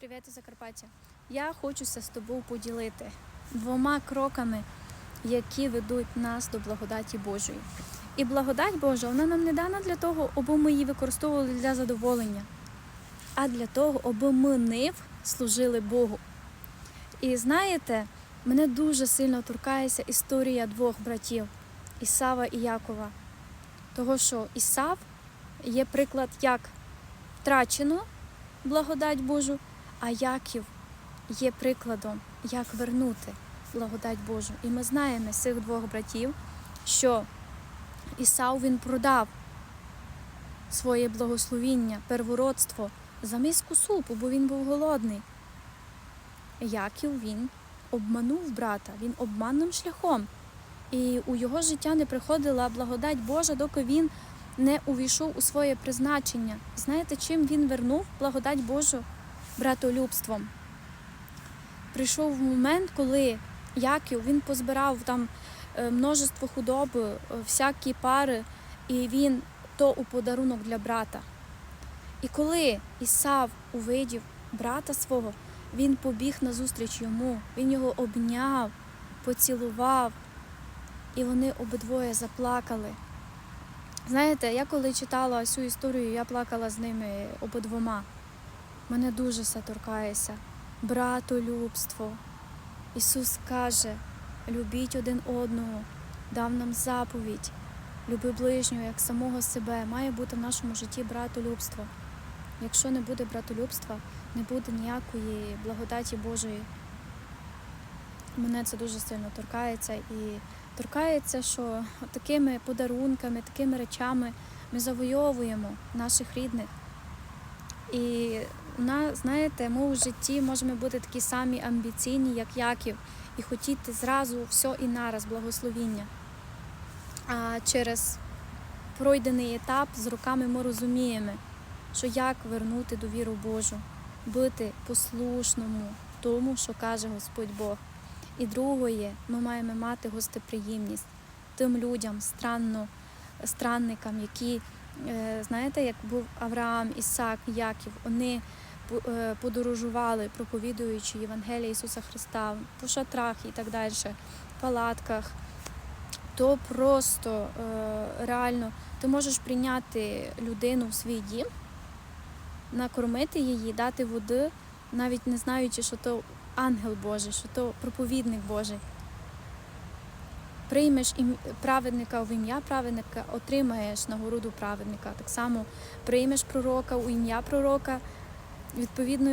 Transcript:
Привіт, Закарпаття. Я хочуся з тобою поділити двома кроками, які ведуть нас до благодаті Божої. І благодать Божа вона нам не дана для того, аби ми її використовували для задоволення, а для того, аби ми нив служили Богу. І знаєте, мене дуже сильно торкається історія двох братів Ісава і Якова. Того, що Ісав є приклад, як втрачено благодать Божу, а Яків є прикладом, як вернути благодать Божу. І ми знаємо з цих двох братів, що Ісав він продав своє благословіння, первородство за миску супу, бо він був голодний. Яків він обманув брата, він обманним шляхом. І у його життя не приходила благодать Божа, доки він не увійшов у своє призначення. Знаєте, чим він вернув благодать Божу братолюбством? Прийшов момент, коли Яків він позбирав там е, множество худоби, е, всякі пари, і він то у подарунок для брата. І коли Ісав увидів брата свого, він побіг назустріч йому, він його обняв, поцілував, і вони обидвоє заплакали. Знаєте, я коли читала цю історію, я плакала з ними обидвома. Мене дуже все торкається. Братолюбство. Ісус каже: любіть один одного, дав нам заповідь, люби ближнього як самого себе. Має бути в нашому житті братолюбство. Якщо не буде братолюбства, не буде ніякої благодаті Божої. Мене це дуже сильно торкається і торкається, що такими подарунками, такими речами ми завойовуємо наших рідних. І на, знаєте, ми у житті можемо бути такі самі амбіційні, як Яків, і хотіти зразу все і нараз благословіння. А через пройдений етап з роками ми розуміємо, що як вернути довіру Божу, бути послушному тому, що каже Господь Бог. І другое, ми маємо мати гостеприємність тим людям, странно, странникам, які, е, знаєте, як був Авраам, Ісак, Яків, вони подорожували, проповідуючи Євангелія Ісуса Христа по шатрах і так далі, палатках. То просто е, реально ти можеш прийняти людину в свій дім, накормити її, дати води, навіть не знаючи, що то ангел Божий, що то проповідник Божий. Приймеш праведника в ім'я праведника, отримаєш нагороду праведника. Так само приймеш пророка у ім'я пророка, відповідно